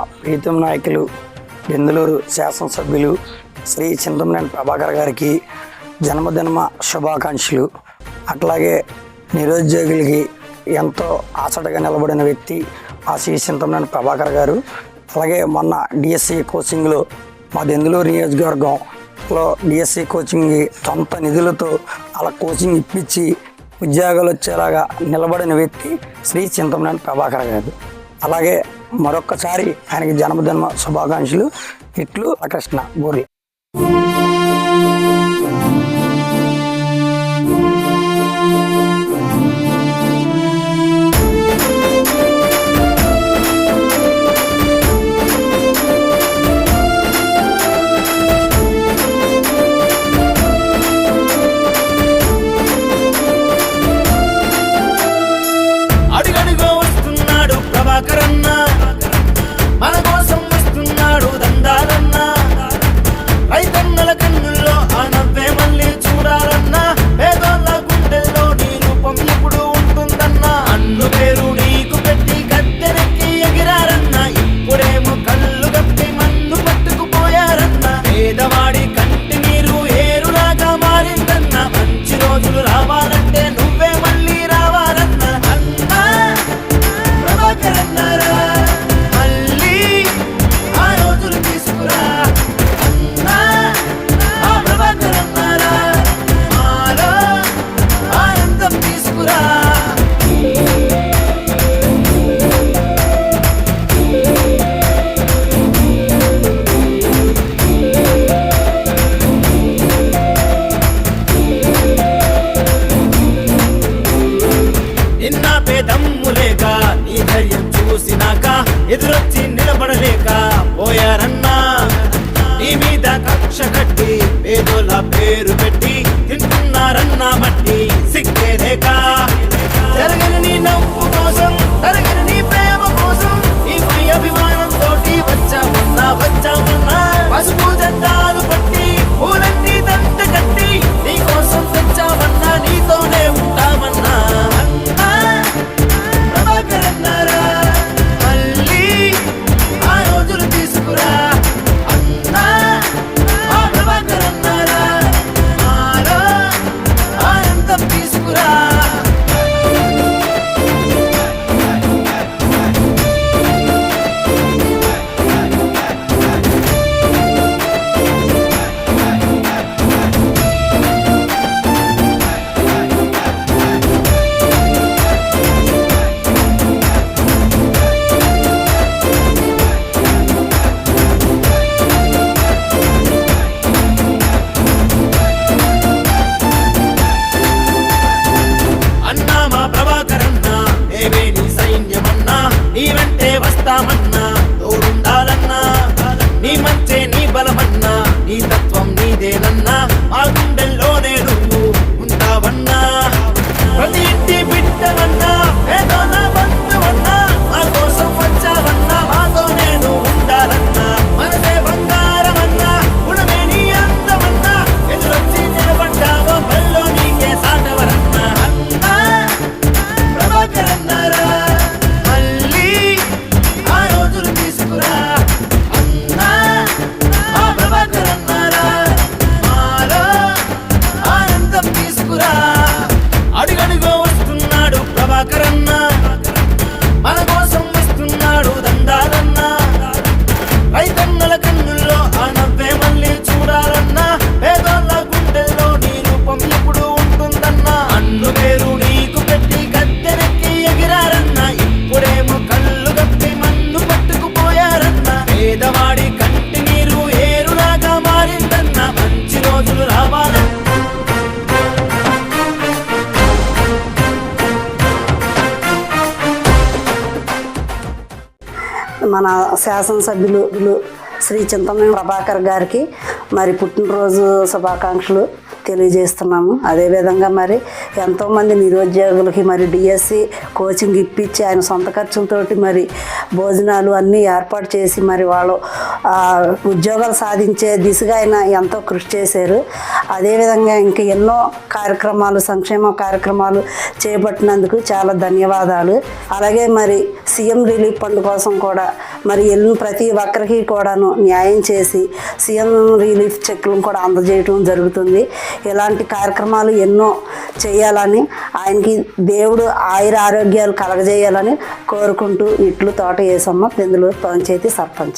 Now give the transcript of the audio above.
ప్రీతం నాయకులు బెందులూరు శాసనసభ్యులు శ్రీ చింతమనేని ప్రభాకర్ గారికి జన్మదినమ శుభాకాంక్షలు. అట్లాగే నిరుద్యోగులకి ఎంతో ఆసటగా నిలబడిన వ్యక్తి ఆ శ్రీ చింతమనేని ప్రభాకర్ గారు. అలాగే మొన్న డిఎస్సి కోచింగ్లో మా దెందులూరు నియోజకవర్గంలో డిఎస్సి కోచింగ్ సొంత నిధులతో అలా కోచింగ్ ఇప్పించి ఉద్యోగాలు వచ్చేలాగా నిలబడిన వ్యక్తి శ్రీ చింతమనేని ప్రభాకర్ గారు. అలాగే మరొక్కసారి ఆయనకి జన్మదిన శుభాకాంక్షలు. ఇట్లు అకృష్ణ బోర్లి ఎదురొచ్చి నిలబడలేక పోయారన్నా. నీ మీద కక్ష కట్టి పేదోల పేరు పెట్టి తింటున్నారన్నా మట్టి సిక్కేదేక మన శాసనసభ్యులు శ్రీ చింతమనేని ప్రభాకర్ గారికి మరి పుట్టినరోజు శుభాకాంక్షలు తెలియజేస్తున్నాము. అదేవిధంగా మరి ఎంతోమంది నిరుద్యోగులకి మరి డిఎస్సి కోచింగ్ ఇప్పించి ఆయన సొంత ఖర్చులతోటి మరి భోజనాలు అన్నీ ఏర్పాటు చేసి మరి వాళ్ళు ఉద్యోగాలు సాధించే దిశగా ఆయన ఎంతో కృషి చేశారు. అదేవిధంగా ఇంకా ఎన్నో కార్యక్రమాలు సంక్షేమ కార్యక్రమాలు చేపట్టినందుకు చాలా ధన్యవాదాలు. అలాగే మరి సీఎం రిలీఫ్ ఫండ్ కోసం కూడా మరి వెళ్ళిన ప్రతి ఒక్కరికి కూడాను న్యాయం చేసి సీఎం రిలీఫ్ చెక్లను కూడా అందజేయటం జరుగుతుంది. ఇలాంటి కార్యక్రమాలు ఎన్నో చేయాలని ఆయనకి దేవుడు ఆయుర ఆరోగ్యాలు కలగజేయాలని కోరుకుంటూ ఇట్లు తోట వేసమ్మ పెందులూరు పంచాయతీ సర్పంచ్.